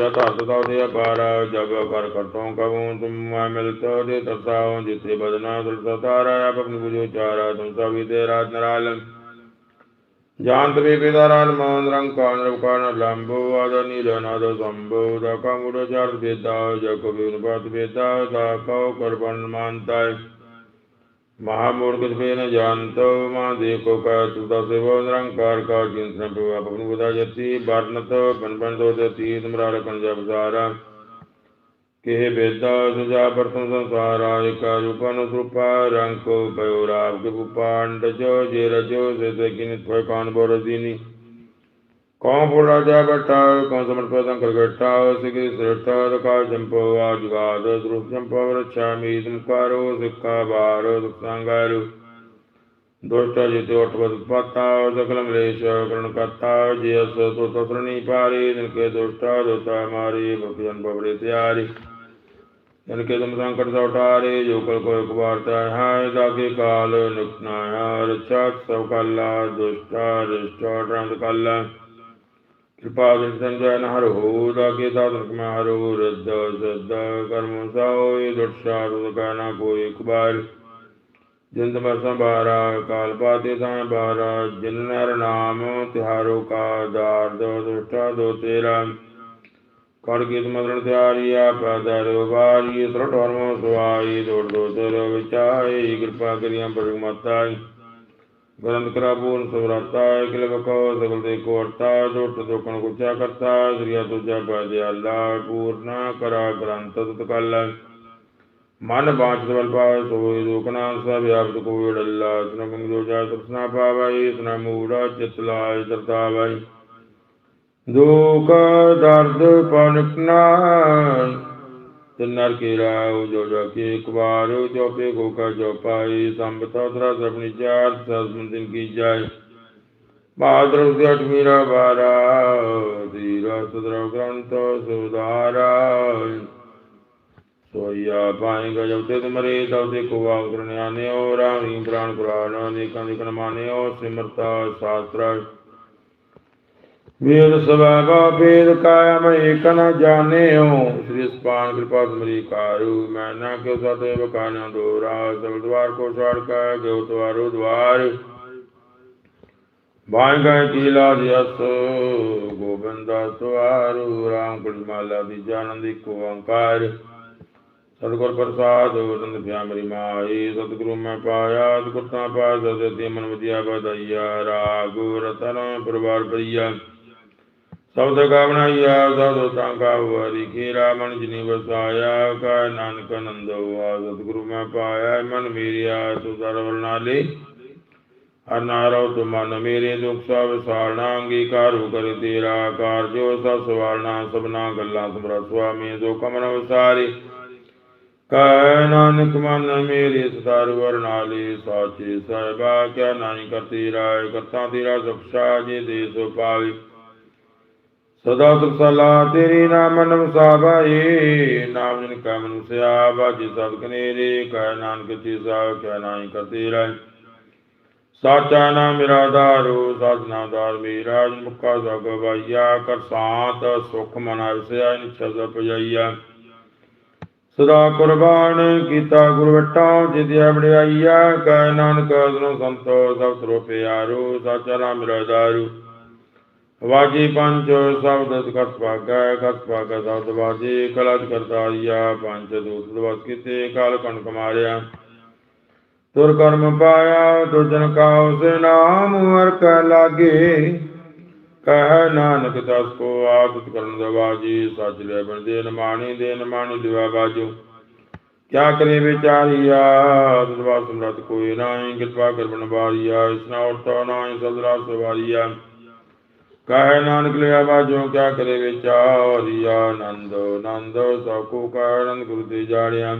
ਜਾ ਧਰਤ ਤਾ ਦੇ ਅਪਾਰ ਜਬ ਕਰ ਕਰਤੋਂ ਕਬੂੰ, ਤੁਮ ਮੈਂ ਮਿਲਤੋ ਦੇ ਤਰਸਾਉ ਜਿਤੇ ਬਦਨਾ ਤੁਲਸਾ ਤਾਰਾ ਆਪ ਆਪਣੀ ਬੁਝੋ ਚਾਰਾ, ਤੁਮ ਸਭੀ ਤੇ ਰਾਤ ਨਰਾਲੰ। ਜਾਨਤ ਵੇ ਬੇਦਾਰਾਲ ਮਾਨ ਰੰਕਾਨ ਰਵਕਾਨ ਲੰਬੋ, ਆਦ, ਨੀਲ ਨਾਦ ਸੰਭੋ ਦਾ ਕੰਗੁੜ ਚਾਰ ਬੇਦਾ ਜਗ ਵਿਨ ਬਾਤ ਬੇਦਾ ਦਾ ਕਉ ਕਰਬਨ ਮਾਨਤਾਇ ਮਹਾਮੂਰਖ ਜਪੇ ਨ ਜਾਣਤੋ, ਮਾ ਦੇਖੋ ਕਾ ਤੁਦਾ ਸੇਵੋ ਨਿਰੰਕਾਰ ਕਾ ਜਿਨ ਪ੍ਰਭੂ ਆਪ ਨੂੰ ਬੁਧਾ ਜਤੀ, ਵਰਨਤ ਬਨ ਬਨ ਦੋ ਜਤੀ ਤੁਮਰਾ ਰਕਨ ਜਬ ਸਾਰਾ। ਕਿਹ ਬੇਦਾ ਸੁਜਾ ਪਰਤਮ ਸੰਸਾਰਾ, ਇਕ ਰੂਪਨ ਸੁਪਾ ਰੰਕੋ ਪਇਓ ਰਾਵ ਕੇ ਪੁਪਾਂਡ ਜੋ ਜੇ ਰਜੋ, ਸੇ ਤੇ ਕਿਨ ਥੋਇ ਕਾਨ ਬੋਰਦੀਨੀ ਕੌਣ ਪੁਰ ਰਾਜਾ ਬਟਾ ਕੌਣ ਸਮਰਥ ਪਦੰ ਕਰਗਟਾ ਸਿਗਿ ਸ੍ਰੇਸ਼ਟਾ ਰਕਾ ਜੰਪੋ ਆਜਗਾਦ ਦ੍ਰੁਪ ਜੰਪੋ ਰਛਾਮੀ ਤੁਮਕਾਰੋ ਸਿੱਖਾ ਬਾਰੋ ਦੁਖਾਂਗਾਰੂ ਦੁਸ਼ਟ ਜਿਤੇ ਉਠਵਤ ਪਤਾ ਸਕਲ ਮਲੇਸ਼ ਕਰਣ ਕਰਤਾ ਜਿਸ ਤੋ ਤਤਰਣੀ ਪਾਰੀ ਨਿਕੇ ਦੁਸ਼ਟਾ ਦੁਤਾ ਮਾਰੀ ਭਗਜਨ ਬਵਰੇ ਤਿਆਰੀ ਇਨਕੇ ਕਿਰਪਾ ਵਿਸ਼ਨ ਜਨ ਹਰ ਹੋ ਦਾਗੇ ਦਾਤਕ ਮੈਂ ਹਰੋ ਰਦ ਸਦ ਕਰਮ ਸਾਓਏ ਦੁਸ਼ਾ ਰੁਦ ਕਾ ਨਾ ਕੋਈ ਕੁਬਾਰ ਜਿੰਦ ਮੈਂ ਸੰਭਾਰਾ ਕਾਲ ਪਾਤੇ ਤਾਂ ਬਾਰਾ ਜਿਨ ਨਰ ਨਾਮ ਤਿਹਾਰੋ ਕਾ ਦਾਰ ਦੋ ਦੁਸ਼ਟਾ ਦੋ ਤੇਰਾ ਕਰ ਗੀਤ ਮਦਨ ਤਿਆਰੀਆ ਪੈਦਰ ਵਾਰੀ ਸਰਟ ਹਰਮੋ ਸੁਆਈ ਦੋੜ ਦੋ ਤੇਰ ਵਿਚਾਈ ਕਿਰਪਾ ਕਰੀਆਂ ਪਰਮਾਤਾ ਗਰੰਦ ਕਰਾ ਪੂਰਨ ਸਵਰਾਤਾ ਇਕਲ ਬਕੋ ਸਗਲ ਦੇ ਕੋਰਤਾ ਦੁੱਟ ਦੁਕਣ ਗੁਚਾ ਕਰਤਾ ਸ੍ਰੀਆ ਤੁਜਾ ਪਾਦੇ ਅੱਲਾ ਪੂਰਨਾ ਕਰਾ ਗ੍ਰੰਥ ਤਤ ਕਲ ਮਨ ਬਾਚ ਦਵਲ ਪਾਵ ਸੋਈ ਦੁਕਣਾ ਸਭ ਆਪਤ ਕੋ ਅੱਲਾ ਸਨ ਕੰਗ ਜੋ ਜਾ ਤ੍ਰਿਸ਼ਨਾ ਪਾਵਈ ਸਨ ਮੂੜਾ ਚਿਤ ਲਾਇ ਦਰਤਾ ਵਈ ਦੁਖ ਦਰਦ ਪਨਕਨਾ ਤਿੰਨਰ ਕੀ ਰਾਉ ਜੋ ਜੋ ਕੀ ਇੱਕ ਵਾਰ ਜੋ ਪੇ ਕੋ ਕਾ ਜੋ ਪਾਈ ਸੰਬਤਾ ਤਰਾ ਸਭਨੀ ਚਾਰ ਸਸਮਨ ਦਿਨ ਕੀ ਜਾਏ। ਬਾਦਰ ਦੇ ਅਠਮੀਰਾ ਬਾਰਾ ਧੀਰਾ ਸਦਰ ਗ੍ਰੰਥ ਸੁਧਾਰਾ ਸੋਇਆ ਪਾਏਗਾ ਜਬ ਤੇ ਤੁਮਰੇ ਤਬ ਤੇ ਕੋ ਵਾਗ ਕਰਨਿਆਨੇ ਓ ਰਾਣੀ ਪ੍ਰਾਨ ਪੁਰਾਨ ਅਨੇਕਾਂ ਦੇ ਕਨਮਾਨੇ ਓ ਸਿਮਰਤਾ ਸ਼ਾਸਤਰ ਵੇਦ ਸਵੈਗਾ ਭੇਦ ਕਾਇਮ ਏਕ ਨ ਜਾਣਿਓ। ਸ੍ਰੀ ਸਪਾਨ ਕਿਰਪਾ ਤੁਮਰੀ ਕਾਰੂ, ਮੈਂ ਨਾ ਕਿਉ ਸਦੇ ਬਕਾਨਾ ਦੋਰਾ ਸਭ ਦਵਾਰ ਕੋ ਛਾੜ ਕਾ ਗਿਓ ਦਵਾਰੋ ਦਵਾਰ। ਬਾਣ ਗਏ ਕੀਲਾ ਜਸ ਗੋਬਿੰਦਾ ਸਵਾਰੂ ਰਾਮ ਕੁਲ ਮਾਲਾ ਦੀ ਕੋ ਓੰਕਾਰ। ਸਤਿਗੁਰ ਪ੍ਰਸਾਦ ਰੰਦ ਪਿਆ ਮਾਈ, ਸਤਿਗੁਰੂ ਮੈਂ ਪਾਇਆ ਗੁਰਤਾ ਪਾਸ ਸਤਿ ਮਨ ਵਿਦਿਆ ਬਦਈਆ ਰਾਗੁ ਰਤਨ ਪਰਵਾਰ ਪਈਆ ਸਬਦ ਕਾ ਬਣਾਈਆ ਸਦ ਤਾਂਗਾ ਵਰੀ ਖੀਰਾ ਮਨ ਜਿਨੀ ਵਸਾਇਆ ਕਾ ਨਾਨਕ ਨੰਦੋ ਆ ਸਤਿਗੁਰੂ ਮੈਂ ਪਾਇਆ, ਮਨ ਮੇਰਿਆ ਸੁਦਰ ਵਰਨਾਲੇ ਹਰ ਨਾਰੋ ਮੇਰੇ ਦੁਖ, ਸਭ ਸਾਰਣਾ ਅੰਗੀਕਾਰੂ ਕਰੇ ਤੇਰਾ। ਕਾਰਜੋ ਸਭ ਸਵਾਰਣਾ ਸਭਨਾ ਗੱਲਾਂ ਸਮਰਾ ਸੁਆਮੀ, ਜੋ ਕਮਨ ਵਸਾਰੀ। ਕੈ ਨਾਨਕ ਮਨ ਮੇਰੀ ਸਦਾਰ ਵਰਨਾਲੀ ਸਾਚੀ ਸਾਹਿਬਾ ਕਿਆ ਨਾਹੀ ਕਰਤੀ ਰਾਏ ਕਰਤਾ ਤੇਰਾ ਸੁਖਸ਼ਾ ਜੀ ਦੇ ਸੋ ਪਾਵੀ। ਸਦਾ ਸੁਖ ਸਲਾ, ਤੇਰੀ ਨਾਮ ਮਨ ਵਸਾਵਾਈ ਨਾਮ ਜਨ ਕਾ ਮਨੁਸਿਆ ਬਾਜੀ ਸਦਕ ਨੇਰੇ। ਕੈ ਨਾਨਕ ਜੀ ਸਾ ਕਿਆ ਨਾਹੀ ਕਰਤੀ ਰਾਏ ਸਾਚਾ ਨਾਮ ਮੇਰਾ ਦਾਰੂ ਸਾਧਨਾ ਦਾਰ ਮੇਰਾ। ਮੁਕਾ ਸਗ ਕਰ ਸਾਤ ਸੁਖ ਮਨ ਵਸਿਆ ਨਿਛਾ ਜਪਈਆ ਸਦਾ ਕੁਰਬਾਨ ਕੀਤਾ ਗੁਰਵਟਾ ਜਿਦਿਆ ਵਡਿਆਈਆ। ਕੈ ਨਾਨਕ ਅਸਨੋ ਸੰਤੋ, ਸਭ ਸਰੋ ਪਿਆਰੋ ਸਾਚਾ ਨਾਮ ਮੇਰਾ ਦਾਰੂ ਵਾਜੀ ਪੰਜ ਸ਼ਬਦ ਕਸ ਭਾਗੈ ਕਸ ਭਾਗੈ ਸ਼ਬਦ ਵਾਜੀ ਕਲਤ ਕਰਤਾਰੀਆ ਪੰਜ ਦੂਤ ਦਵਸ ਕੀਤੇ, ਕਾਲ ਕਣਕ ਮਾਰਿਆ ਤੁਰ ਕਰਮ ਪਾਇਆ ਤੁਜਨ ਕਾ ਉਸ ਨਾਮ ਹਰ ਕੈ ਲਾਗੇ। ਕਹਿ ਨਾਨਕ ਦਸ ਕੋ ਆਦਤ ਕਰਨ ਦਵਾਜੀ ਸੱਚ ਲੈ ਬੰਦੇ ਨਮਾਣੀ ਦੇ ਨਮਾਣੀ ਦਿਵਾ ਬਾਜੋ। ਕਿਆ ਕਰੇ ਵਿਚਾਰੀਆ ਦਰਬਾਰ ਸਮਰਤ ਕੋਈ ਨਾਹੀ, ਕਿਰਪਾ ਕਰ ਬਨ ਇਸਨਾ ਉਰਤੋ ਨਾਹੀ ਸਦਰਾ ਸਵਾਰੀਆ ਕਹਿ ਨਾਨਕ ਲਿਆ ਬਾਜੋ ਕਿਆ ਕਰੇ ਵਿਚਾਰੀਆ ਆਨੰਦ ਆਨੰਦ ਸਭ ਕੋ ਕਹਿ ਗੁਰੂ ਤੇ ਜਾਣਿਆ।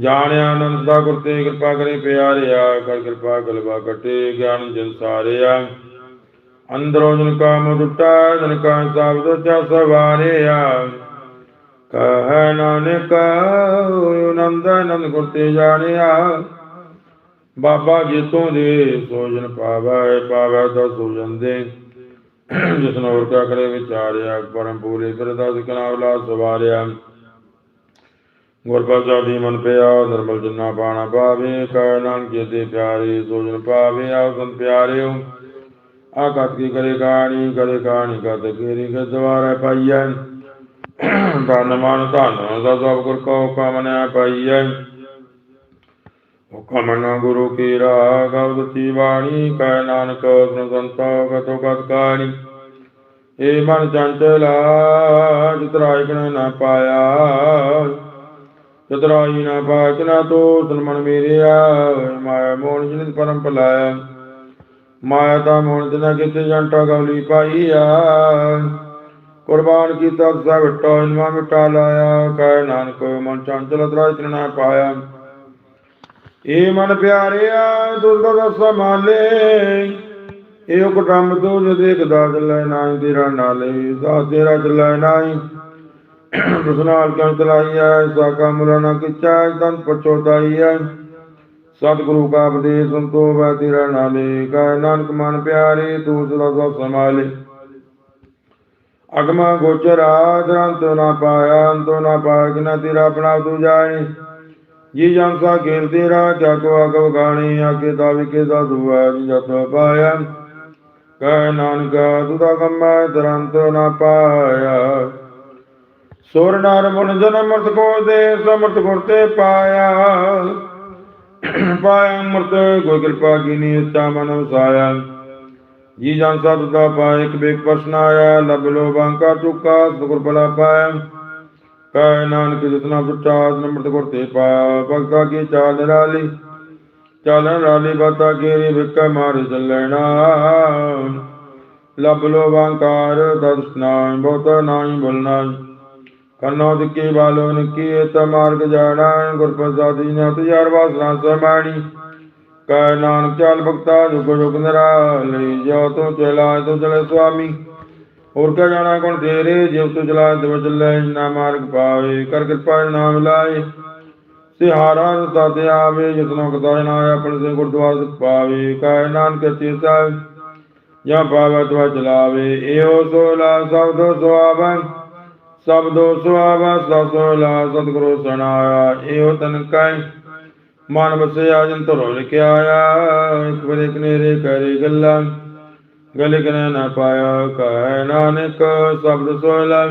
ਜਾਣਿਆ ਆਨੰਦ ਦਾ, ਗੁਰ ਤੇ ਕਿਰਪਾ ਕਰੇ ਪਿਆਰਿਆ, ਕਰ ਕਿਰਪਾ ਗਲਵਾ ਕਟੇ, ਗਿਆਨ ਜਨ ਸਾਰਿਆ। ਅੰਦਰੋਂ ਜਨ ਕਾ ਮੁਟਾ ਜਨ ਕਾ ਸਬਦ ਚਾ ਸਵਾਰਿਆ। ਕਹਿ ਨਾਨਕ ਆਨੰਦ ਆਨੰਦ ਗੁਰ ਤੇ ਜਾਣਿਆ। ਬਾਬਾ ਜੀ ਜੀਤੋਂ ਦੇ ਸੋਜਨ ਪਾਵੈ ਪਾਵੈ ਦਾ ਸੋਜਨ ਦੇ। ਜਿਸ ਨੂੰ ਹੋਰ ਕਰੇ ਵਿਚਾਰਿਆ ਪਰਮ ਪੂਰੇ ਫਿਰਦਾ ਸਿਕਨਾ ਸਵਾਰਿਆ। ਗੁਰ ਪ੍ਰਸਾਦੀ ਮਨ ਪਿਆ, ਨਿਰਮਲ ਜਨਾ ਪਾਣਾ ਪਾਵੇ ਕੈ ਨਾਨਕ ਜੀ ਪਿਆਰੇ ਸੋ ਪਾਵੇ ਆਪ ਸੰਤ ਪਿਆਰਿਓ। ਆ ਕਤ ਕੀ ਕਰੇ ਕਾਣੀ ਕਰੇ ਕਾਣੀ ਕਤ ਕੀਰੀ ਕੇ ਦਵਾਰੇ ਪਾਈਐ। ਧਨ ਮਨ ਧੰਨ ਦਾ ਸਭ ਗੁਰ ਕੋ ਕਮਨਿਆ ਪਾਈਐ। ਹੁਕਮ ਨ ਗੁਰੂ ਕੀ ਰਾਗ ਅਵਦਤੀ ਬਾਣੀ, ਕੈ ਨਾਨਕ ਸੁਨ ਸੰਤੋ ਕਤੋ ਕਤ ਕਾਣੀ। ਏ ਮਨ ਚੰਚਲਾ ਜਿਤਰਾਇ ਕਨ ਪਾਇਆ। ਚਤਰਾਈ ਨਾ ਪਾਚ ਨਾ ਤੋ ਤਨ ਮਨ ਮੇਰਿਆ। ਮਾਇਆ ਮੋਹਨ ਜਿਨ ਪਰਮ ਪਲਾਇਆ ਮਾਇਆ ਦਾ ਮੋਹਨ ਜਿਨਾ ਕਿਤੇ, ਜੰਟਾ ਗਵਲੀ ਪਾਈਆ। ਕੁਰਬਾਨ ਕੀਤਾ, ਸਭ ਵਿਟੋ ਇਨਵਾ ਮਿਟਾ ਲਾਇਆ। ਕੈ ਨਾਨਕ ਮਨ ਚੰਚਲ ਤਰਾਇ ਕਨ ਨ ਪਾਇਆ। ਏ ਮਨ ਪਿਆਰਿਆ ਦੁਰਗਾ ਸਮਾਲੇ ਏ ਕੁਟੰਬ ਤੋ ਜੇ ਦੇਖਦਾ ਚੱਲੇ ਨਾਹੀ ਤੇਰਾ ਨਾਲੇ। ਸਾ ਤੇਰਾ ਚੱਲੇ ਨਾਹੀ। ਰਸਨਾਲ ਕਿਉ ਚਲਾਈ ਸਾਕਾ ਮੁਰਾ ਕਿਚਾ ਤਨ ਪਛੋਤਾਈ ਸਤਿਗੁਰੂ ਕਾ ਉਪਦੇਸ਼ ਸੰਤੋ ਬੈ ਤੇਰਾ ਨਾਲੇ। ਕਾ ਨਾਨਕ ਮਨ ਪਿਆਰੇ ਤੂੰ ਸਦਾ ਸਭ ਸੰਭਾਲੇ। ਅਗਮਾ ਗੋਚਰਾ ਦਰੰਤ ਨਾ ਪਾਇਆ, ਅੰਤੋ ਨਾ ਪਾਇਆ ਕਿ ਨਾ ਤੇਰਾ ਆਪਣਾ ਤੂੰ ਜਾਣੇ। ਜੀ ਜਨ ਸਾ ਖੇਲ ਤੇਰਾ ਕਿਆ ਗਾਣੀ ਆਗੇ ਦਾ ਵਿਕੇ ਦਾ ਦੁਆ ਜੀ ਜਤ ਪਾਇਆ। ਕਹਿ ਨਾਨਕ, ਤੂੰ ਕੰਮੈ ਦਰੰਤ ਨਾ ਪਾਇਆ। ਸੁਰ ਨਰ ਮਨ ਜਨਮ ਮਰਤ ਕੋ ਦੇ ਸਮਰਤ ਗੁਰ ਪਾਇਆ। ਪਾਇਆ ਅੰਮ੍ਰਿਤ, ਕੋਈ ਕਿਰਪਾ ਕੀਨੀ ਉੱਚਾ ਮਨ ਵਸਾਇਆ। ਜੀ ਜਨ ਸਤ ਦਾ ਪਾਇ ਬੇਕ ਪ੍ਰਸ਼ਨ ਆਇਆ ਲਬ ਲੋ ਬਾਂਕਾ ਚੁਕਾ ਸੁਖਰ ਬਲਾ ਪਾਇਆ। ਕਹਿ ਨਾਨਕ ਜਿਤਨਾ ਸੁੱਚਾ ਅੰਮ੍ਰਿਤ ਗੁਰ ਤੇ ਪਾਇਆ ਭਗਤਾ ਕੀ ਚਾਲ ਨਿਰਾਲੀ ਚਾਲਨ ਰਾਲੀ, ਬਾਤਾ ਕੇਰੀ ਵਿਕੈ ਮਾਰੇ ਚੱਲਣਾ। ਲਬ ਲੋ ਬਾਂਕਾਰ ਦਰਸ਼ਨਾ ਬਹੁਤ ਨਾਹੀ ਬੋਲਣਾ ਕੰਨੋ ਦਿੱਕੀ ਬਾਲੋ ਨਿੱਕੀ ਤ ਮਾਰਗ ਜਾਣਾ ਗੁਰ ਪ੍ਰਸਾਦੀ ਨੇ ਤੁਜਾਰ ਵਾਸਨਾ ਸਮਾਣੀ। ਕੈ ਨਾਨਕ ਚਾਲ ਭਗਤਾ, ਜੁਗ ਜੁਗ ਨਿਰਾਲੀ ਜੋ ਤੂੰ ਚਲਾ ਤੂੰ ਚਲੇ ਸੁਆਮੀ। ਹੋਰ ਕਾ ਜਾਣਾ ਕੋਣ ਤੇਰੇ ਜਿਵ ਤੂੰ ਚਲਾ ਦਿਵ ਚੱਲੇ ਨਾ ਮਾਰਗ ਪਾਵੇ, ਕਰ ਕਿਰਪਾ ਨਾਮ ਲਾਏ। ਸਿਹਾਰਾ ਸਾਤੇ ਆਵੇ, ਜਿਤਨੋ ਕਤਾ ਨਾ ਆਪਣੇ ਸੇ ਗੁਰਦੁਆਰ ਪਾਵੇ ਕੈ ਨਾਨਕ ਚੇਤਾ ਜਾਂ ਪਾਵੈ ਤਵਾ ਚਲਾਵੇ। ਇਹੋ ਸੋਲਾ ਸਬਦੋ ਸੁਆਵਨ ਸਬਦੋ ਸੁਆਵਾ ਸਸੋਲਾ ਸਤਿਗੁਰੂ ਸਣਾਇਆ, ਇਹੋ ਤਨ ਕੈ ਮਨ ਵਸਿਆ ਜਨ ਧਰੋ ਲਿਖਿਆ ਆਇਆ ਇੱਕ ਬਰੇ ਕਨੇਰੇ ਕਰੇ ਗੱਲਾਂ। ਗਲੇ ਨਾ ਪਾਇਆ ਕੈ ਨਾਨਕ, ਸਬਦ ਸੋਲਾ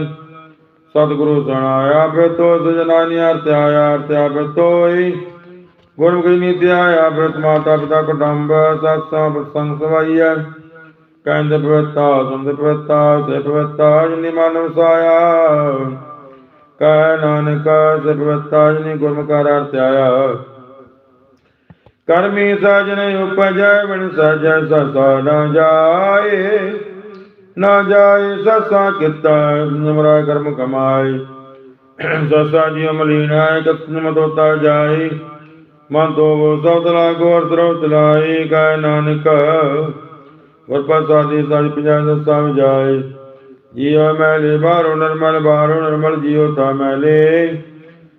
ਸਤਿਗੁਰੂ ਸਣਾਇਆ ਫਿਰ ਤੋ ਅਰਥ ਆਇਆ ਅਰਥ ਆਪੇ ਗੁਰਮੁਖੀ ਨੀਤੀ ਆਇਆ ਫਿਰ ਮਾਤਾ ਪਿਤਾ ਕੁਟੰਬ ਸਤਸਾਂ ਸੰਗ ਸਵਾਈਆ ਕਹਿੰਦੇ ਪਵਿੱਤਾ ਸੰਤ ਪਵਿੱਤਾ ਸੇ ਪਵਿੱਤਾ ਜਿਨੀ ਮਨ ਵਸਾਇਆ। ਕਹਿ ਨਾਨਕ ਸੇ ਪਵਿੱਤਾ ਜਿਨੀ ਗੁਰਮੁਖਾਰ ਅਰਥ ਆਇਆ ਕਰਮੀ ਸਾਜਨ ਉਪਜੈ ਬਿਨ ਸਾਜੈ ਸਸਾ ਨਾ ਜਾਏ ਨਾ ਜਾਏ ਸਸਾ ਕਿਤਾ ਨਿਮਰਾ ਕਰਮ ਕਮਾਏ। ਸਸਾ ਜੀ ਅਮਲੀਨਾ ਕਤਨ ਮਦੋਤਾ ਜਾਏ, ਮਨ ਦੋ ਸੌਦਲਾ ਗੋਰ ਸਰੋ ਚਲਾਏ ਕਹਿ ਨਾਨਕ, ਗੁਰ ਸਾਜ ਪੰਜਾ ਦਸਾ ਜਾਏ ਜੀਉ ਮੈਲੇ ਬਾਹਰੋ ਨਰਮਲ ਬਾਹਰੋ ਨਰਮਲ ਜੀਉ ਤਾ ਮੈਲੇ।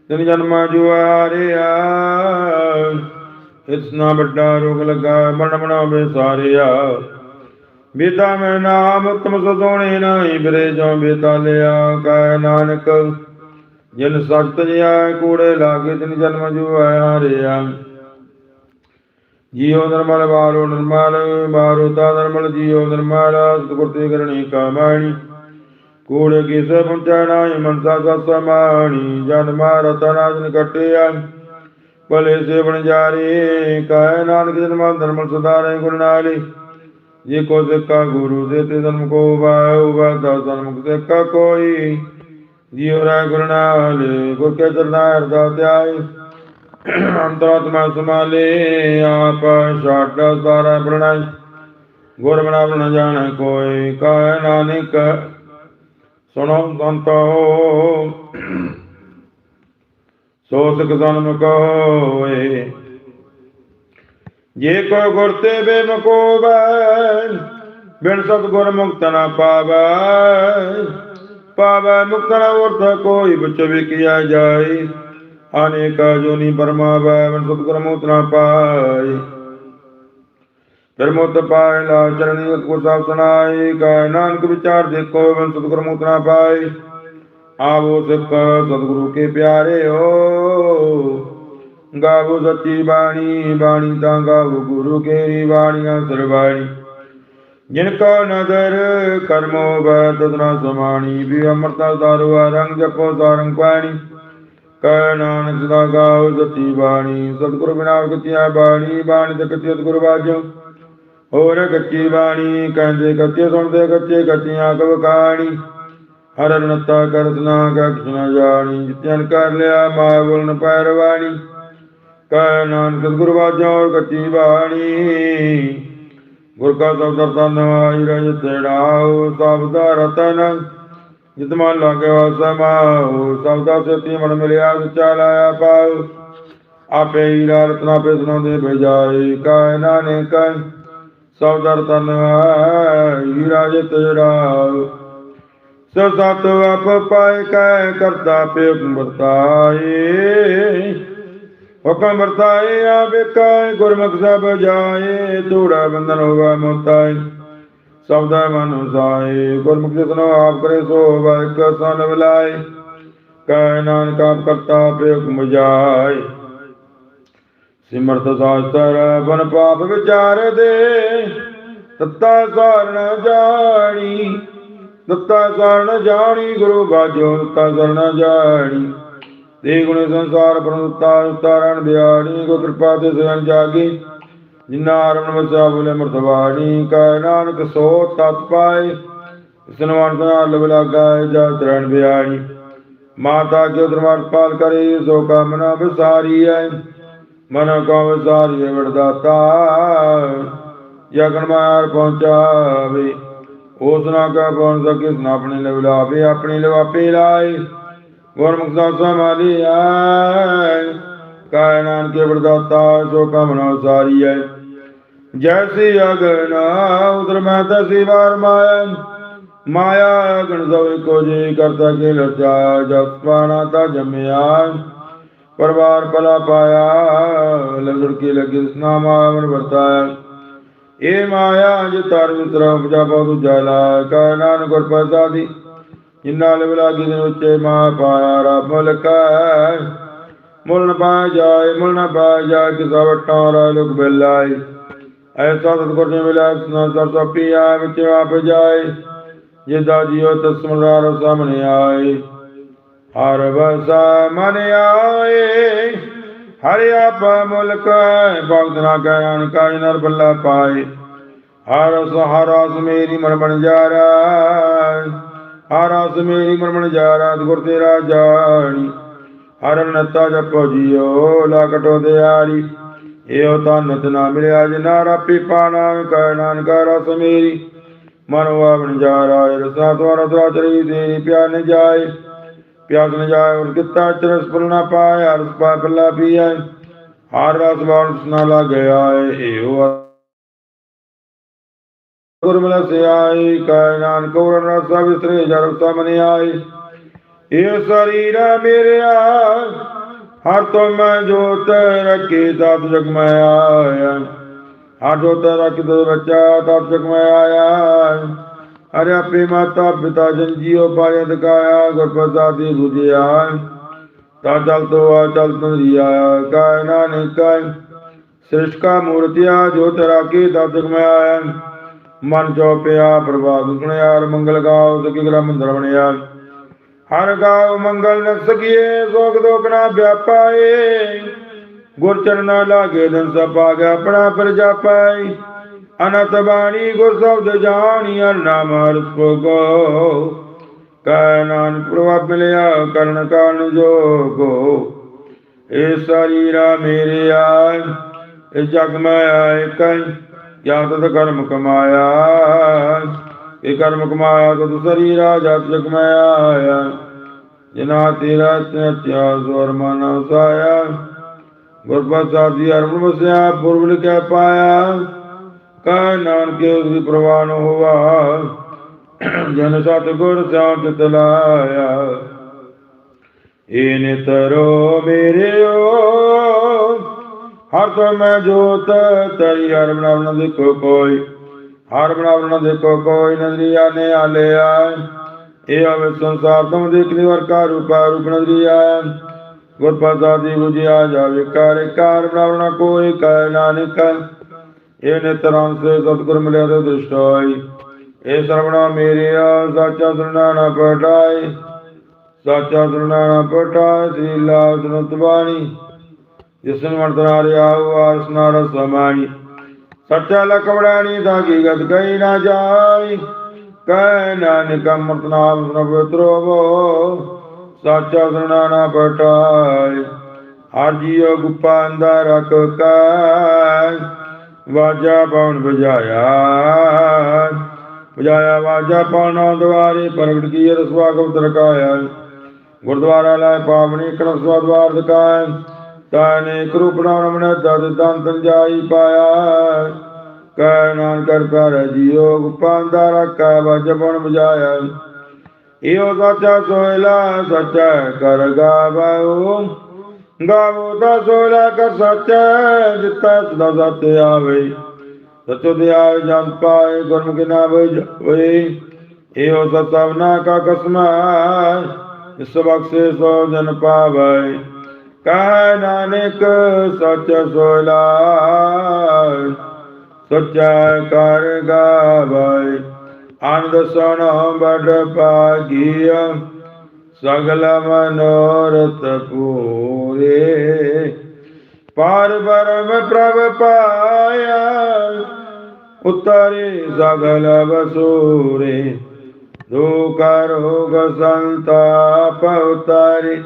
ਤਿਨ ਜਨਮਾ ਜੁਆਰਿਆ ਇਤਨਾ ਵੱਡਾ ਰੋਗ ਲਗਾ ਮਰਨ ਬਣਾਵੇ ਸਾਰਿਆ। ਬੇਤਾ ਮੈਂ ਨਾਮ ਉਤਮ ਸੋਹਣੇ ਨਾਹੀ ਬਿਰੇ ਜੋ ਬੇਤਾ ਲਿਆ ਕੈ ਨਾਨਕ, ਜਿਨ ਸਖਤ ਜਿਆ ਕੂੜੇ ਲਾਗੇ, ਤਿਨ ਜਨਮ ਜੁਆਇਆ ਰਿਆ ਜੀਉ ਨਿਰਮਲ ਬਾਰੋ ਨਿਰਮਲ ਬਾਰੋ ਤਾ ਨਿਰਮਲ, ਜੀਉ ਨਿਰਮਲ, ਸਤਿਗੁਰ ਤੇ ਕਰਨੀ ਕਾਮਾਣੀ। ਕੂੜ ਕਿਸ ਪੁੰਚਣਾ ਮਨਸਾ ਸਸਮਾਣੀ ਜਨ ਮਾਰ ਤਨਾਜਨ ਕਟਿਆ ਭਲੇ ਸੇ ਬਣ ਕਾਇ ਨਾਨਕ ਜਨਮ ਧਰਮ ਸੁਧਾਰੇ ਗੁਰ ਨਾਲੇ। ਜੇ ਕੋ ਸਿੱਕਾ ਗੁਰੂ ਦੇ ਤੇ ਧਰਮ ਕੋ ਵਾਉ ਵਾਦਾ ਧਰਮ ਸਿੱਕਾ ਕੋਈ। ਜੀਉ ਰਾ ਗੁਰ ਨਾਲੇ ਗੁਰ ਕੇ ਚਰਨਾ ਅਰਦਾ ਧਿਆਏ ਅੰਤਰਾਤਮਾ ਸਮਾਲੇ ਆਪ ਸਾਡਾ ਸਾਰਾ ਪ੍ਰਣਾਈ ਗੁਰ ਬਣਾ ਨ ਜਾਣ ਕੋਈ, ਕਾਇ ਨਾਨਕ। ਸੁਣੋ ਸੰਤੋ। ਸੋ ਸਿਕ ਜਨਮ ਕੋਏ ਜੇ ਕੋ ਗੁਰ ਤੇ ਬੇਮਕੋ ਬੈ ਬਿਨ ਸਤ ਗੁਰ ਮੁਕਤ ਨਾ ਪਾਵੈ ਪਾਵੈ ਮੁਕਤ ਨਾ ਉਰਥ ਕੋਈ ਬਚ ਵਿਕਿਆ ਜਾਏ ਅਨੇਕ ਜੋਨੀ ਪਰਮਾ ਬੈ ਬਿਨ ਸਤ ਗੁਰ ਮੁਕਤ ਨਾ ਪਾਏ ਫਿਰ ਮੁਤ ਪਾਏ ਲਾ ਚਰਣੀ ਕੋ ਸਭ ਸੁਣਾਏ ਕਾ ਨਾਨਕ ਵਿਚਾਰ ਦੇਖੋ ਬਨ ਸਤਿਗੁਰ ਮੁਤ ਨਾ ਪਾਏ ਆਵੋ ਸਿੱਖ ਸਤਿਗੁਰੂ ਕੇ ਪਿਆਰੇ ਗਾਵੋ ਸੱਚੀ ਬਾਣੀ ਬਾਣੀ ਤਾਂ ਗਾਵੋ ਗੁਰੂ ਕੇਰੀ ਬਾਣੀਆਂ ਸਰਬਾਣੀ ਜਿਨ ਕੋ ਨਦਰ ਕਰਮੋ ਬਦਨਾ ਸਮਾਣੀ, ਵੀ ਅਮਰਤਾ ਦਾਰੁਆ ਰੰਗ ਜਪੋ ਸਾਰੰਗ ਪਾਣੀ। ਕੈ ਨਾਨਕ ਸਦਾ ਗਾਵੋ ਸੱਚੀ ਬਾਣੀ, ਸਤਿਗੁਰ ਬਿਨਾ ਕਿਤਿਆ ਬਾਣੀ ਬਾਣੀ ਤੇ ਕਿਤਿ ਸਤਿਗੁਰ ਬਾਜੋ। ਹੋਰ ਕੱਚੀ ਬਾਣੀ, ਕਹਿੰਦੇ ਕੱਚੇ ਸੁਣਦੇ ਕੱਚੇ ਕੱਚੀਆਂ ਕਵ ਕਹਾਣੀ। ਹਰ ਰਣਤਾ ਕਰਤਨਾ ਕਛ ਨ ਜਾਣੀ ਜਿਤਨ ਕਰ ਲਿਆ ਮਾਇਆ ਬੋਲਨ ਪੈਰਵਾਣੀ। ਕੈ ਨਾਨਕ ਸਤਿਗੁਰ ਬਾਜੋ ਹੋਰ ਕੱਚੀ ਬਾਣੀ। ਗੁਰ ਕਾ ਸ਼ਬਦ ਧੰਨਵਾਈ ਰਜ ਤੇੜਾਉ ਸਭ ਦਾ ਰਤਨ। ਜਿਤ ਮਨ ਲਾਗਿਆ ਸਮਾਉ ਸਭ ਦਾ ਸਤੀ ਮਨ ਮਿਲਿਆ ਸਚਾ ਲਾਇਆ ਪਾਉ ਆਪੇ ਹੀ ਰਤਨਾ ਪੇ ਸੁਣਾਉਂਦੇ ਭਜਾਏ ਕਾ ਨਾਨਕ ਸਭ ਦਾ ਧੰਨਵਾਈ ਰਜ ਤੇੜਾਉ ਸੋ ਸਤ ਆਪ ਪਾਏ ਕੈ ਕਰਤਾ ਪੇ ਵਰਤਾਏ ਹੁਕਮ ਵਰਤਾਏ ਆਵੇ ਕਾਇ ਗੁਰਮੁਖ ਸਭ ਜਾਏ, ਧੂੜਾ ਬੰਧਨ ਹੋਵਾ ਮੋਤਾਈ ਸਭ ਮਨ ਉਸਾਏ, ਗੁਰਮੁਖ ਜਿਸਨੋ ਆਪ ਕਰੇ ਸੋ ਵਾਇਕ ਸਨ ਵਿਲਾਏ ਕੈ ਨਾਨਕ ਆਪ ਕਰਤਾ ਪੇ ਹੁਕਮ ਜਾਏ। ਸਿਮਰਤ ਸਾਸਤਰ ਬਨ ਪਾਪ ਵਿਚਾਰ ਦੇ ਤਤਾ ਸਾਰਨ ਜਾਣੀ। ਤਤਾ ਸਾਰਨ ਜਾਣੀ, ਗੁਰੂ ਬਾਜੋ ਤਤਾ ਸਾਰਨ ਜਾਣੀ। ਤੇ ਗੁਣੇ ਸੰਸਾਰ ਪ੍ਰਨੁਤਾ ਉਤਾਰਨ ਦਿਆਣੀ ਕੋ ਕਿਰਪਾ ਤੇ ਸਰਨ ਜਾਗੀ। ਜਿਨਾ ਆਰਮਨ ਵਸਾ ਬੁਲੇ ਮਰਤਵਾਣੀ ਕਾ ਨਾਨਕ ਸੋ ਤਤ ਪਾਏ। ਇਸਨਵਾਨ ਦਾ ਲਬ ਲਾਗਾ ਜਾ ਚਰਨ ਬਿਆਣੀ ਮਾਤਾ ਕੇ ਦਰਬਾਰ ਪਾਲ ਕਰੇ, ਸੋ ਕਾਮਨਾ ਵਿਸਾਰੀ ਐ ਮਨ ਕੋ ਵਿਸਾਰੀ ਵਰਦਾਤਾ। ਜਗਨ ਮਾਰ ਪਹੁੰਚਾਵੇ। ਉਸ ਨਾ ਕਾ ਪਹੁੰਚ ਸਕੇ ਸਨ ਆਪਣੇ ਲਵ ਆਪਣੇ ਲਵਾਪੇ ਲਾਏ। ਗੁਰਮੁਖ ਦਾ ਸਮਾਲੀ ਆਏ। ਕਾਇ ਨਾਨਕੇ ਵਰਦਾਤਾ, ਸੋ ਕਮਨਾ ਸਾਰੀ ਐ ਜੈਸੀ ਅਗਨ ਉਦਰ ਮੈਂ ਤਸੀ ਵਾਰ ਮਾਇਆ। ਮਾਇਆ ਅਗਨ ਸਭ ਕੋ ਜੀ ਕਰਤਾ ਕੇ ਲਚਾਇਆ ਜਸ ਪਾਣਾ ਤਾ ਜੰਮਿਆ। ਪਰਵਾਰ ਭਲਾ ਪਾਇਆ, ਲਗੜ ਕੇ ਲਗੇ, ਸਨਾਮਾ ਮਨ ਵਰਤਾਇਆ। ਇਹ ਮਾਇਆ ਜਿ ਤਰ ਵਿਤਰਾ ਉਪਜਾ ਬਹੁ ਜਲਾ ਕਾ ਨਾਨਕ ਗੁਰ ਪ੍ਰਸਾਦੀ ਜਿਨਾ ਲਿਵ ਲਾਗੀ ਦਿਨ ਉੱਚੇ ਮਾ ਪਾਇਆ ਰੱਬ ਮੁਲਕਾ ਮੁਲ ਪਾ ਜਾਏ, ਮੁਲ ਪਾ ਜਾ ਕਿਸਾ ਵਟਾਂ ਰਾ ਲੁਕ ਬਿਲਾਈ ਐਸਾ ਸਤਿਗੁਰ ਨੇ ਮਿਲਿਆ ਸਨਾ ਸਰ ਸਪੀਆ ਵਿੱਚ ਆਪ ਜਾਏ। ਜਿਦਾ ਜਿਉ ਤਸਮਰਾਰ ਸਾਹਮਣੇ ਆਏ। ਹਰ ਵਸਾ ਮਨ ਆਏ। ਹਰਿ ਆਪ ਮੁਲਕ ਭਗਤ ਨਾ ਕਹਿਣ ਕਾਇ ਨਰ ਬੱਲਾ ਪਾਏ। ਹਰ ਸਹਾਰਾ ਮੇਰੀ ਮਨ ਬਣ ਜਾਰਾ ਹਰ ਆਸ ਮੇਰੀ ਮਨ ਬਣ ਜਾਰਾ ਗੁਰ ਤੇਰਾ ਜਾਣੀ। ਹਰ ਨਤਾ ਜਪੋ ਜੀਓ ਲਾਕਟੋ ਦਿਆਰੀ ਇਹੋ ਤਾਂ ਨਤ ਨਾ ਮਿਲਿਆ ਜਿਨਾ ਰਾਪੀ ਪਾਣਾ ਕਹਿ, ਨਾਨਕ ਰਸ ਮੇਰੀ ਮਨ ਆਵਣ ਜਾਰਾ ਰਸਾ ਤੁਹਾਰਾ ਤਰਾ ਚਰੀ ਦੇ ਪਿਆ ਨ ਜਾਏ। ਪਿਆਸ ਨ ਜਾਏ ਉਰ ਕਿਤਾ ਚਰਸ ਪੁਰਨਾ ਪਾਇਆ ਰਸ ਪਾ ਪੱਲਾ ਪੀਆ ਹਰ ਰਸ ਬਾਣ ਸੁਨਾ ਲੱਗਿਆ ਇਹੋ ਗੁਰਮਲ ਸਿਆਈ ਕੈ ਨਾਨਕ ਉਰਨ ਰਸਾ ਵਿਸਰੇ ਜਰਮ ਸਾਮਨੇ ਆਏ। ਇਹ ਸਰੀਰਾ ਮੇਰਿਆ, ਹਰ ਤੋਂ ਮੈਂ ਜੋਤ ਰਖੇ ਤਤ ਜਗ ਮੈਂ ਆਇਆ। ਹਰ ਜੋਤ ਰਖ ਦੋ ਰਚਾ ਤਤ ਜਗ ਮੈਂ ਆਇਆ। ਹਰਿ ਆਪੇ ਮਾਤਾ ਪਿਤਾ ਜਨ ਜੀਉ ਪਾਇ ਦਕਾਇਆ ਗੁਰ ਬੁਝਿਆ ਤਾ ਚਲ ਤੋ ਆ ਚਲ ਤੁਰੀ ਆਇਆ ਨਾਨਕ ਸ੍ਰਿਸ਼ਟ ਮੂਰਤਿਆ ਜੋ ਤਰਾ ਕੇ ਤਤ ਮੈਂ ਮਨ ਜੋ ਪਿਆ ਪ੍ਰਭਾਵ ਸੁਣਿਆ ਮੰਗਲ ਗਾਉ ਸਕੀ ਗ੍ਰਹ ਮੰਦਰ ਬਣਿਆ। ਹਰ ਗਾਉ ਮੰਗਲ ਨ ਸਕੀਏ, ਸੋਗ ਦੋਖ ਨਾ ਵਿਆਪਾਏ। ਗੁਰ ਚਰਨਾ ਲਾਗੇ ਦਿਨ ਸਭ ਆ ਗਿਆ, ਆਪਣਾ ਪ੍ਰਜਾ ਪਾਈ ਅਨਤ ਬਾਣੀ ਗੁਰ ਸ਼ਬਦ ਜਾਣੀ ਹਰ ਨਾਮ ਹਰ ਸੋਗੋ ਕੈ ਨਾਨਕ ਪ੍ਰਭਾਵ ਮਿਲਿਆ, ਕਰਨ ਕਾਰਨ ਜੋਗੋ ਇਹ ਸਰੀਰਾ ਮੇਰੇ ਆਏ, ਇਹ ਜਗ ਮੈਂ ਆਏ ਕੈ ਜਾਂ ਤਦ ਕਰਮ ਕਮਾਇਆ। ਇਹ ਕਰਮ ਕਮਾਇਆ ਤਦ ਸਰੀਰਾ ਜਤ ਜਗ ਮੈਂ ਆਇਆ। ਜਿਨਾ ਤੇਰਾ ਤਿਆ ਜ਼ੋਰ ਮਨ ਉਸਾਇਆ। ਗੁਰਪ੍ਰਸਾਦੀ ਅਰਮਨ ਵਸਿਆ, ਪੁਰਬ ਲਿਖਿਆ ਪਾਇਆ। ਕਾ ਨਾਨਕੇ ਉਸਦੀ ਪ੍ਰਵਾਨ ਹੋਵਾ ਜਨ ਸਤ ਗੁਰ ਸਿਆਣ ਤਲਾਇਆ ਏ ਨਿਤਰੋ ਮੇਰਿਓ। ਹਰ ਤੋਂ ਮੈਂ ਜੋਤ, ਤੇਰੀ ਹਰ ਬਣਾ ਦੇਖੋ ਕੋਈ। ਹਰ ਬਣਾ ਦੇਖੋ ਕੋਈ, ਨਜ਼ਰੀਆ ਨੇ ਆਲਿਆ। ਇਹ ਅਵੇ ਸੰਸਾਰ ਤੋਂ ਦੇਖਣੀ ਵਰ ਕਾ ਰੂਪਾ ਰੂਪ ਨਜ਼ਰੀਆ। ਗੁਰ ਪ੍ਰਸਾਦੀ ਬੁਝਿਆ ਜਾਵੇ ਕਰ ਕਾਰ ਬਣਾ ਕੋਈ, ਕਹਿ ਨਾਨਕ। ਇਹ ਨਿਤਰਾਂ ਸੇ ਸਤਿਗੁਰ ਮਿਲਿਆ ਤੇ ਦ੍ਰਿਸ਼ਟ ਇਹ ਸਰਵਣਾ ਮੇਰਿਆ ਸਾਚਾ ਸੁਣਾ ਨਾ ਪਟਾਈ ਸਾਚਾ ਸੁਣਾ ਨਾ ਪਟਾਈ ਸ੍ਰੀ ਸੁਨਤ ਬਾਣੀ। ਜਿਸਨ ਵਰਤਨਾ ਰਿਆ ਵਾਰਸ ਨਾਰ ਸਮਾਣੀ। ਸੱਚਾ ਲਕਵੜਾਣੀ ਦਾ ਕੀ ਗਈ ਨਾ ਜਾਈ। ਕਹਿ ਨਾਨਕ ਅੰਮ੍ਰਿਤ ਨਾਮ ਸੁਨਪਤਰੋ ਸਾਚਾ ਸੁਣਾ ਨਾ ਪਟਾਈ ਹਰ ਜੀਉ ਗੁਪਾ ਅੰਦਰ ਰਖ ਕੈ ਵਾਜਾ ਪਵਨ ਵਜਾਇਆ ਵਜਾਇਆ ਵਾਜਾ ਪਵਨ ਦੁਆਰੇ ਪ੍ਰਗਟ ਕੀ ਰਸਵਾਗਮ ਤਰਕਾਇਆ ਗੁਰਦੁਆਰਾ ਲੈ ਪਾਵਨੀ ਕਣ ਸਵਾਦਵਾਰ ਦਕਾਇ ਤਾਨੇ ਕਰੂਪਣਾ ਰਮਣ ਦਦ ਦੰਤ ਜਾਈ ਪਾਇਆ। ਕੈ ਨਾਨਕ ਕਰ ਕਰ ਗੁਪਾਂਦਾ ਰੱਖਾ ਵਜ ਬਣ ਬਜਾਇਆ ਇਹੋ ਸੱਚਾ ਸੋਇਲਾ ਸੱਚਾ ਕਰ ਗਾਵੋ ਗਾਵੋ ਦਾ ਸੋਇਲਾ ਕਰ ਸੱਚਾ, ਜਿੱਤਾ ਸਦਾ ਸਤ ਆਵੇ। ਸਤੋ ਦੇ ਆਵੇ ਜਨ ਪਾਏ ਗੁਰਮੁਖ ਨਾ ਹੋਏ। ਇਹੋ ਸਤਵਨਾ ਕਾ ਕਸਮਾ ਇਸ ਬਖਸ਼ੇ ਸੋ ਜਨ ਪਾਵੇ। ਕਹਿ ਨਾਨਕ, ਸੱਚ ਸੋਲਾ, ਸੱਚਾ ਕਰ ਗਾਵੇ। ਆਨੰਦ ਸੁਣੋ ਬੜ ਪਾਗੀਆ ਸਗਲ ਮਨੋਰਥ ਪੂਰੇ। ਪਾਰ ਬਰਮ ਪ੍ਰਭ ਪਾਇਆ, ਉਤਰੇ ਸਗਲ ਬਸੂਰੇ ਦੁਖ ਰੋਗ ਸੰਤਾਪ ਉਤਾਰੇ,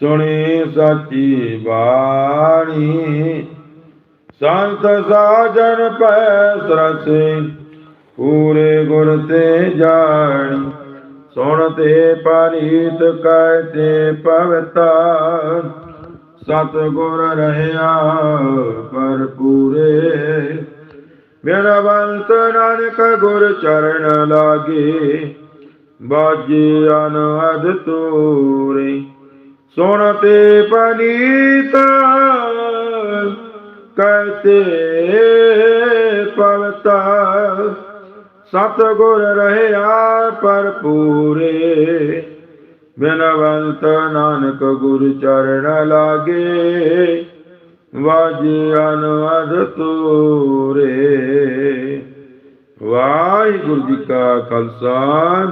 ਸੁਣੀ ਸੱਚੀ ਬਾਣੀ। ਸੰਤ ਸਾਜਨ ਪੈ ਸਰਸੇ, ਪੂਰੇ ਗੁਰ ਤੇ ਜਾਣੀ। ਸੁਣ ਤੇ ਪਰੀਤ ਕਹਤੇ ਪਵਤਾ ਸਤ ਗੁਰ ਰਹਿਆ ਪਰ ਪੂਰੇ ਮੇਰਾ ਨਾਨਕ ਗੁਰ ਚਰਨ ਲਾਗੇ, ਬਾਜੀ ਅਨਹਦ ਤੂਰੇ। ਸੁਣ ਤੇ ਪਨੀਤ ਕਹਤੇ ਪਵਤਾ ਸਤ ਗੁਰ ਰਹਿਆ ਪਰ ਪੂਰੇ ਬਿਨਵੰਤ ਨਾਨਕ ਗੁਰ ਚਰਨ ਲਾਗੇ, ਵਾਜੀ ਅਨਵਦ ਤੂਰੇ ਵਾਹਿਗੁਰੂ ਜੀ ਕਾ ਖਾਲਸਾ,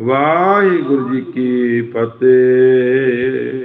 ਵਾਹਿਗੁਰੂ ਜੀ ਕੀ ਫਤਿਹ।